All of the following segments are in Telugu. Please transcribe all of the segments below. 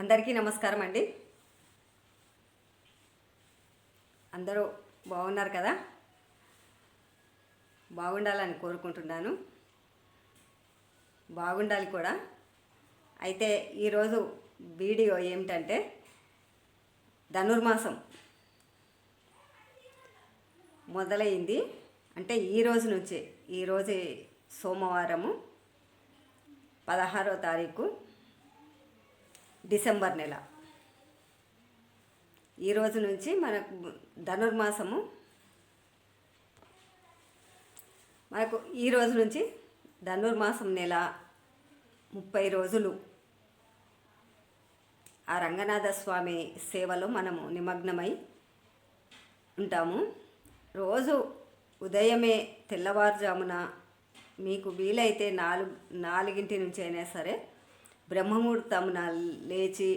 అందరికీ నమస్కారం అండి. అందరూ బాగున్నారు కదా? బాగుండాలని కోరుకుంటున్నాను. బాగుండాలి కూడా. అయితే ఈరోజు వీడియో ఏమిటంటే ధనుర్మాసం మొదలైంది. అంటే ఈ రోజు నుంచి ఈరోజు సోమవారము పదహారో తారీఖు డిసెంబర్ నెల. ఈ రోజు నుంచి మనకు ధనుర్మాసము. మనకు ఈ రోజు నుంచి ధనుర్మాసం నెల ముప్పై రోజులు. ఆ రంగనాథ స్వామి సేవలో మనము నిమగ్నమై ఉంటాము. రోజు ఉదయమే తెల్లవారుజామున మీకు వీలైతే నాలుగు నాలుగింటి నుంచి అయినా సరే బ్రహ్మముహూర్తమున లేచి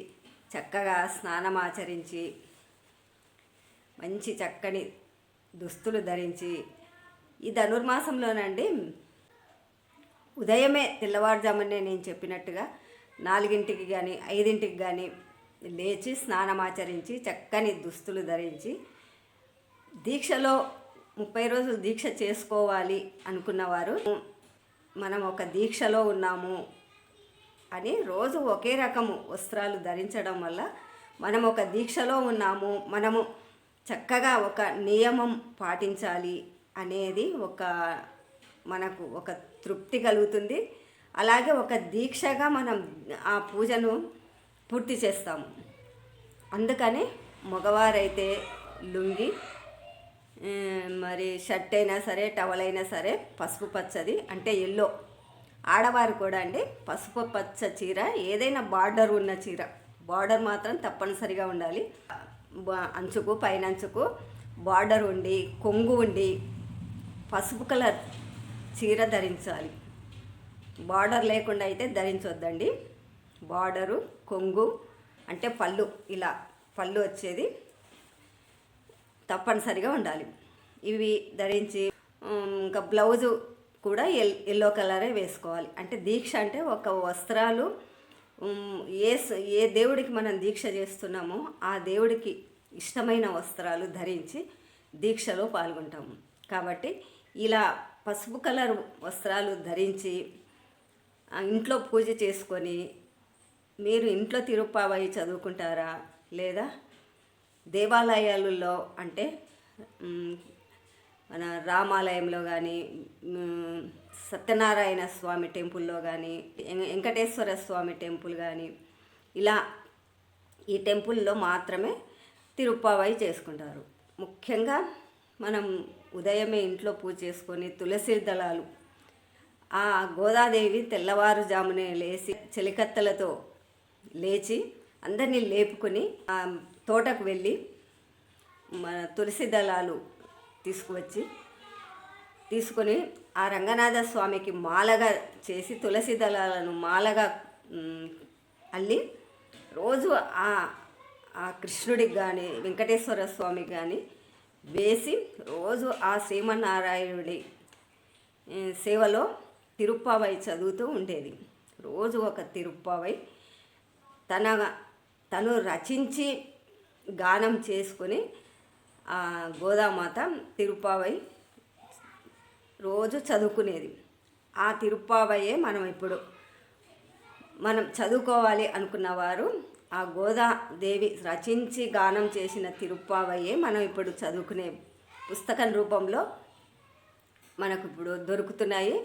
చక్కగా స్నానం ఆచరించి మంచి చక్కని దుస్తులు ధరించి ఈ ధనుర్మాసంలోనండి ఉదయమే తెల్లవారుజామునే నేను చెప్పినట్టుగా నాలుగింటికి కానీ ఐదింటికి కానీ లేచి స్నానం ఆచరించి చక్కని దుస్తులు ధరించి దీక్షలో ముప్పై రోజులు దీక్ష చేసుకోవాలి అనుకున్నవారు. మనం ఒక దీక్షలో ఉన్నాము. అని రోజు ఒకే రకము వస్త్రాలు ధరించడం వల్ల మనం ఒక దీక్షలో ఉన్నాము మనము చక్కగా ఒక నియమం పాటించాలి అనేది ఒక మనకు ఒక తృప్తి కలుగుతుంది. అలాగే ఒక దీక్షగా మనం ఆ పూజను పూర్తి చేస్తాము. అందుకని మగవారైతే లుంగి మరి షర్ట్ అయినా సరే టవల్ అయినా సరే పసుపు పచ్చది అంటే ఎల్లో ఆడవారు కూడా అండి పసుపు పచ్చ చీర ఏదైనా బార్డర్ ఉన్న చీర. బార్డర్ మాత్రం తప్పనిసరిగా ఉండాలి. అంచుకు పైన అంచుకు బార్డర్ ఉండి కొంగు ఉండి పసుపు కలర్ చీర ధరించాలి. బార్డర్ లేకుండా అయితే ధరించొద్దండి. బార్డరు కొంగు అంటే పళ్ళు ఇలా పళ్ళు వచ్చేది తప్పనిసరిగా ఉండాలి. ఇవి ధరించి ఇంకా బ్లౌజు కూడా ఎల్ ఎల్లో కలరే వేసుకోవాలి. అంటే దీక్ష అంటే ఒక వస్త్రాలు ఏ ఏ దేవుడికి మనం దీక్ష చేస్తున్నామో ఆ దేవుడికి ఇష్టమైన వస్త్రాలు ధరించి దీక్షలో పాల్గొంటాము. కాబట్టి ఇలా పసుపు కలర్ వస్త్రాలు ధరించి ఇంట్లో పూజ చేసుకొని మీరు ఇంట్లో తిరుప్పావయి చదువుకుంటారా? లేదా దేవాలయాలలో అంటే మన రామాలయంలో కానీ సత్యనారాయణ స్వామి టెంపుల్లో కానీ వెంకటేశ్వర స్వామి టెంపుల్ కానీ ఇలా ఈ టెంపుల్లో మాత్రమే తిరుప్పావై చేసుకుంటారు. ముఖ్యంగా మనం ఉదయమే ఇంట్లో పూజ చేసుకొని తులసి దళాలు ఆ గోదాదేవి తెల్లవారుజామునే లేచి చెలికత్తలతో లేచి అందరినీ లేపుకొని ఆ తోటకు వెళ్ళి మన తులసి దళాలు తీసుకువచ్చి తీసుకొని ఆ రంగనాథ స్వామికి మాలగా చేసి తులసి దళాలను మాలగా అల్లి రోజు ఆ ఆ కృష్ణుడికి కానీ వెంకటేశ్వర స్వామికి కానీ వేసి రోజు ఆ శ్రీమన్నారాయణుడి సేవలో తిరుప్పావై చదువుతూ ఉండేది. రోజు ఒక తిరుప్పావై తన తను రచించి గానం చేసుకుని గోదామాత తిరుప్పావై రోజు చదువుకునేది. ఆ తిరుప్పావయ్యే మనం ఇప్పుడు. మనం చదువుకోవాలి అనుకున్నవారు ఆ గోదాదేవి రచించి గానం చేసిన తిరుప్పావయ్యే మనం ఇప్పుడు చదువుకునే పుస్తకం రూపంలో మనకు ఇప్పుడు దొరుకుతున్నాయి.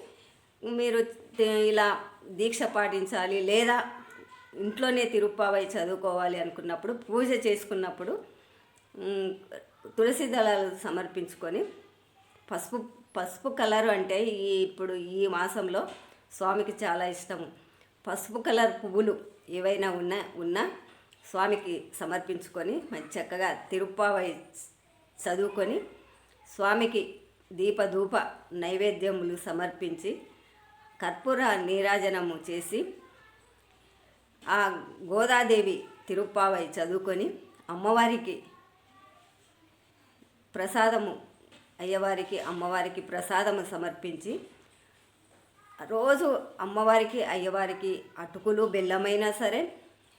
మీరు ఇలా దీక్ష పాటించాలి లేదా ఇంట్లోనే తిరుప్పావై చదువుకోవాలి అనుకున్నప్పుడు పూజ చేసుకున్నప్పుడు తులసి దళాలు సమర్పించుకొని పసుపు పసుపు కలర్ అంటే ఈ ఇప్పుడు ఈ మాసంలో స్వామికి చాలా ఇష్టము. పసుపు కలర్ పువ్వులు ఏవైనా ఉన్నా ఉన్నా స్వామికి సమర్పించుకొని మంచి చక్కగా తిరుప్పావై చదువుకొని స్వామికి దీపధూప నైవేద్యములు సమర్పించి కర్పూర నీరాజనము చేసి ఆ గోదాదేవి తిరుప్పావై చదువుకొని అమ్మవారికి ప్రసాదము అయ్యవారికి అమ్మవారికి ప్రసాదము సమర్పించి రోజు అమ్మవారికి అయ్యవారికి అటుకులు బెల్లమైనా సరే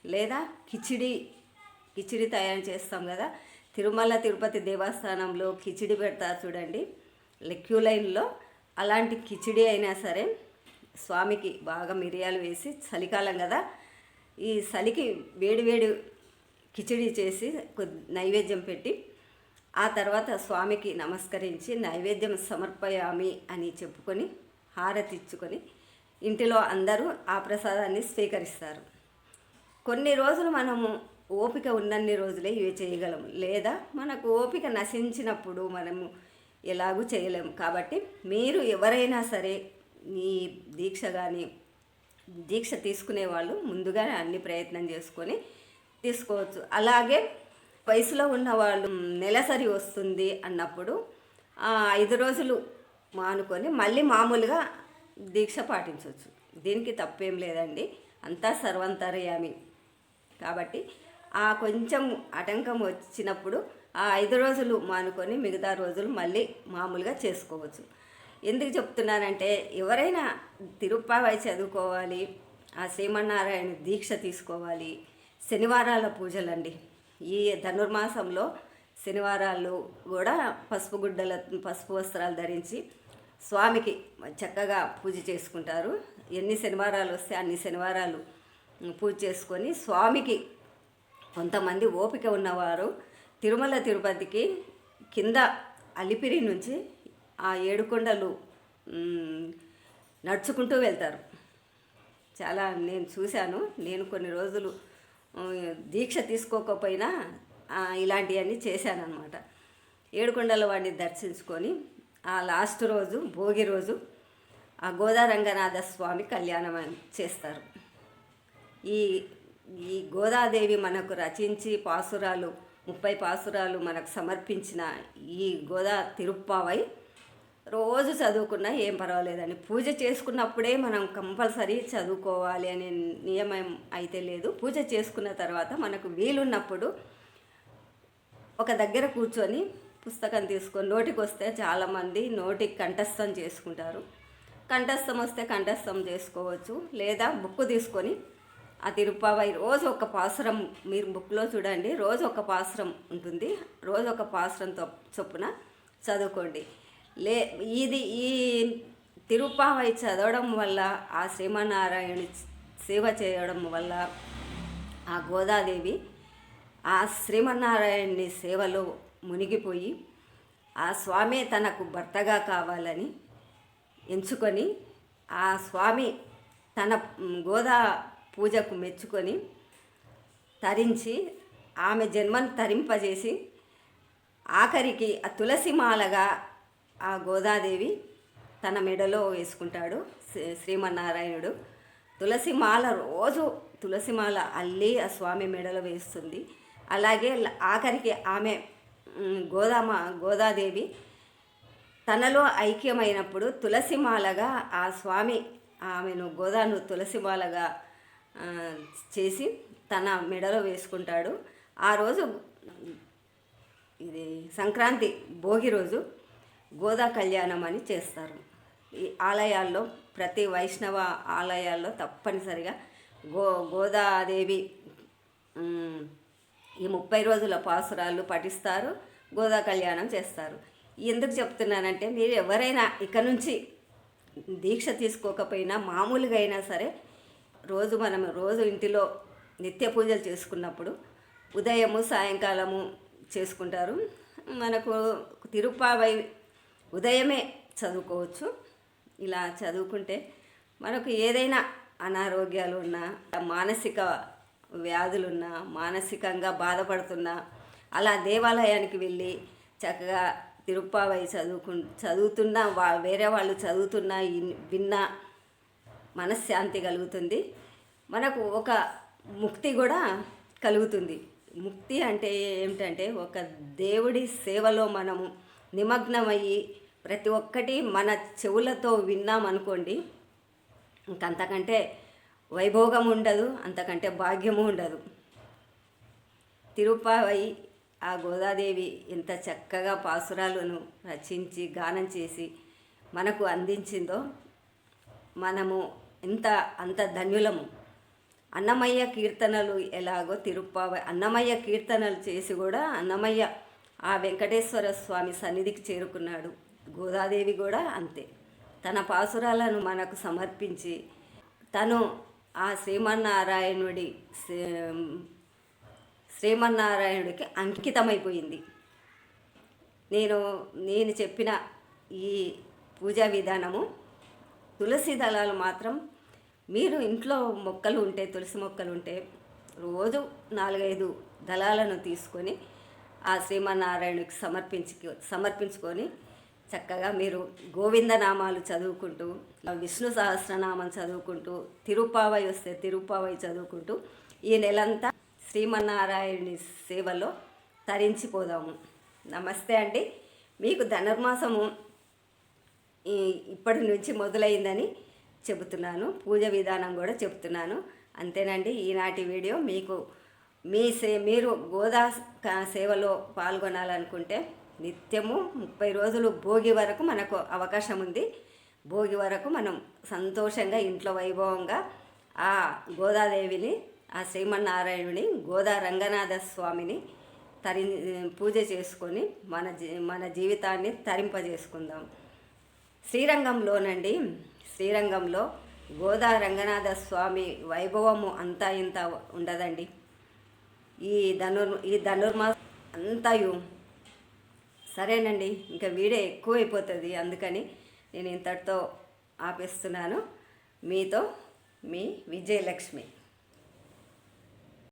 లేదా కిచిడి కిచిడి తయారు చేస్తాం కదా. తిరుమల తిరుపతి దేవస్థానంలో కిచిడి పెడతారు చూడండి. లెక్యూ లైన్లో అలాంటి కిచిడి అయినా సరే స్వామికి బాగా మిరియాలు వేసి చలికాలం కదా ఈ చలికి వేడి వేడి కిచిడి చేసి కొద్ది నైవేద్యం పెట్టి ఆ తర్వాత స్వామికి నమస్కరించి నైవేద్యం సమర్పయామి అని చెప్పుకొని హారతి ఇచ్చుకొని ఇంటిలో అందరూ ఆ ప్రసాదాన్ని స్వీకరిస్తారు. కొన్ని రోజులు మనము ఓపిక ఉన్నన్ని రోజులే ఇవి చేయగలము. లేదా మనకు ఓపిక నశించినప్పుడు మనము ఎలాగూ చేయలేము. కాబట్టి మీరు ఎవరైనా సరే ఈ దీక్ష కానీ దీక్ష తీసుకునే వాళ్ళు ముందుగా అన్ని ప్రయత్నం చేసుకొని తీసుకోవచ్చు. అలాగే వయసులో ఉన్న వాళ్ళు నెలసరి వస్తుంది అన్నప్పుడు ఆ ఐదు రోజులు మానుకొని మళ్ళీ మామూలుగా దీక్ష పాటించవచ్చు దీనికి తప్పేం లేదండి. అంతా సర్వంతర్యామి. కాబట్టి ఆ కొంచెం ఆటంకం వచ్చినప్పుడు ఆ ఐదు రోజులు మానుకొని మిగతా రోజులు మళ్ళీ మామూలుగా చేసుకోవచ్చు. ఎందుకు చెప్తున్నానంటే ఎవరైనా తిరుప్పావై చదువుకోవాలి ఆ శ్రీమన్నారాయణ దీక్ష తీసుకోవాలి శనివారాల పూజలండి. ఈ ధనుర్మాసంలో శనివారాలు కూడా పసుపు గుడ్డల పసుపు వస్త్రాలు ధరించి స్వామికి చక్కగా పూజ చేసుకుంటారు. ఎన్ని శనివారాలు వస్తే అన్ని శనివారాలు పూజ చేసుకొని స్వామికి కొంతమంది ఓపిక ఉన్నవారు తిరుమల తిరుపతికి కింద అలిపిరి నుంచి ఆ ఏడుకొండలు నడుచుకుంటూ వెళ్తారు. చాలా నేను చూశాను. నేను కొన్ని రోజులు దీక్ష తీసుకోకపోయినా ఇలాంటివన్నీ చేశాననమాట ఏడుకొండల వాడిని దర్శించుకొని ఆ లాస్ట్ రోజు భోగి రోజు ఆ గోదారంగనాథ స్వామి కళ్యాణం అని చేస్తారు. ఈ ఈ గోదాదేవి మనకు రచించి పాసురాలు ముప్పై పాసురాలు మనకు సమర్పించిన ఈ గోదా తిరుప్పావై రోజు చదువుకున్నా ఏం పర్వాలేదండి. పూజ చేసుకున్నప్పుడే మనం కంపల్సరీ చదువుకోవాలి అనే నియమం అయితే లేదు. పూజ చేసుకున్న తర్వాత మనకు వీలున్నప్పుడు ఒక దగ్గర కూర్చొని పుస్తకం తీసుకొని నోటికి వస్తే చాలామంది నోటికి కంఠస్థం చేసుకుంటారు. కంఠస్థం వస్తే కంఠస్థం చేసుకోవచ్చు. లేదా బుక్ తీసుకొని ఆ తిరుపావై రోజు ఒక పాసురం మీరు బుక్లో చూడండి. రోజు ఒక పాసురం ఉంటుంది. రోజు ఒక పాసురంతో చొప్పున చదువుకోండి. లే ఇది ఈ తిరుపావై చదవడం వల్ల ఆ శ్రీమన్నారాయణుని సేవ చేయడం వల్ల ఆ గోదాదేవి ఆ శ్రీమన్నారాయణుని సేవలో మునిగిపోయి ఆ స్వామి తనకు భర్తగా కావాలని ఎంచుకొని ఆ స్వామి తన గోదా పూజకు మెచ్చుకొని తరించి ఆమె జన్మను తరింపజేసి ఆఖరికి ఆ తులసి మాలగా ఆ గోదాదేవి తన మెడలో వేసుకుంటాడు. శ్రీ- శ్రీమన్నారాయణుడు. తులసి మాల రోజు తులసి మాల అల్లి ఆ స్వామి మెడలో వేస్తుంది. అలాగే ఆఖరికి ఆమె గోదామ గోదాదేవి తనలో ఐక్యమైనప్పుడు తులసిమాలగా ఆ స్వామి ఆమెను గోదాను తులసిమాలగా చేసి తన మెడలో వేసుకుంటాడు. ఆ రోజు ఇది సంక్రాంతి భోగి రోజు గోదా కళ్యాణం అని చేస్తారు. ఈ ఆలయాల్లో ప్రతి వైష్ణవ ఆలయాల్లో తప్పనిసరిగా గో గోదాదేవి ఈ ముప్పై రోజుల పాసురాలు పఠిస్తారు గోదా కళ్యాణం చేస్తారు. ఎందుకు చెప్తున్నానంటే మీరు ఎవరైనా ఇక నుంచి దీక్ష తీసుకోకపోయినా మామూలుగా అయినా సరే రోజు మనం రోజు ఇంటిలో నిత్య పూజలు చేసుకున్నప్పుడు ఉదయము సాయంకాలము చేసుకుంటారు. మనకు తిరుపావై ఉదయమే చదువుకోవచ్చు. ఇలా చదువుకుంటే మనకు ఏదైనా అనారోగ్యాలు ఉన్నా మానసిక వ్యాధులున్నా మానసికంగా బాధపడుతున్నా అలా దేవాలయానికి వెళ్ళి చక్కగా తిరుప్పావై చదువుకు చదువుతున్నా వా వేరే వాళ్ళు చదువుతున్నా విన్నా మనశ్శాంతి కలుగుతుంది. మనకు ఒక ముక్తి కూడా కలుగుతుంది. ముక్తి అంటే ఏమిటంటే ఒక దేవుడి సేవలో మనము నిమగ్నమయ్యి ప్రతి ఒక్కటి మన చెవులతో విన్నామనుకోండి ఇంకంతకంటే వైభోగం ఉండదు అంతకంటే భాగ్యము ఉండదు. తిరుపావై ఆ గోదాదేవి ఎంత చక్కగా పాసురాలను రచించి గానం చేసి మనకు అందించిందో మనము ఎంత అంత ధన్యులము. అన్నమయ్య కీర్తనలు ఎలాగో తిరుప్పావ అన్నమయ్య కీర్తనలు చేసి కూడా అన్నమయ్య ఆ వెంకటేశ్వర స్వామి సన్నిధికి చేరుకున్నాడు. గోదాదేవి కూడా అంతే. తన పాసురాలను మనకు సమర్పించి తను ఆ శ్రీమన్నారాయణుడి శ్రీమన్నారాయణుడికి అంకితమైపోయింది. నేను నేను చెప్పిన ఈ పూజా విధానము తులసి దళాలు మాత్రం మీరు ఇంట్లో మొక్కలు ఉంటే తులసి మొక్కలు ఉంటే రోజు నాలుగైదు దళాలను తీసుకొని ఆ శ్రీమన్నారాయణుడికి సమర్పించి సమర్పించుకొని చక్కగా మీరు గోవిందనామాలు చదువుకుంటూ విష్ణు సహస్రనామం చదువుకుంటూ తిరుపావై వస్తే తిరుపావై చదువుకుంటూ ఈ నెలంతా శ్రీమన్నారాయణుని సేవలో తరించిపోదాము. నమస్తే అండి. మీకు ధనుర్మాసము ఈ ఇప్పటి నుంచి మొదలైందని చెబుతున్నాను. పూజ విధానం కూడా చెబుతున్నాను. అంతేనండి ఈనాటి వీడియో మీకు మీ సే మీరు గోదా సేవలో పాల్గొనాలనుకుంటే నిత్యము ముప్పై రోజులు భోగి వరకు మనకు అవకాశం ఉంది. భోగి వరకు మనం సంతోషంగా ఇంట్లో వైభవంగా ఆ గోదాదేవిని ఆ శ్రీమన్నారాయణుని గోదా రంగనాథ స్వామిని తరి పూజ చేసుకొని మన జీ మన జీవితాన్ని తరింపజేసుకుందాం. శ్రీరంగంలోనండి శ్రీరంగంలో గోదా రంగనాథ స్వామి వైభవము అంతా ఇంత ఉండదండి. ఈ ధనుర్ ఈ ధనుర్మాస అంతయు సరేనండి ఇంకా వీడియో ఎక్కువైపోతుంది అందుకని నేను ఇంతటితో ఆపేస్తున్నాను. మీతో మీ విజయలక్ష్మి.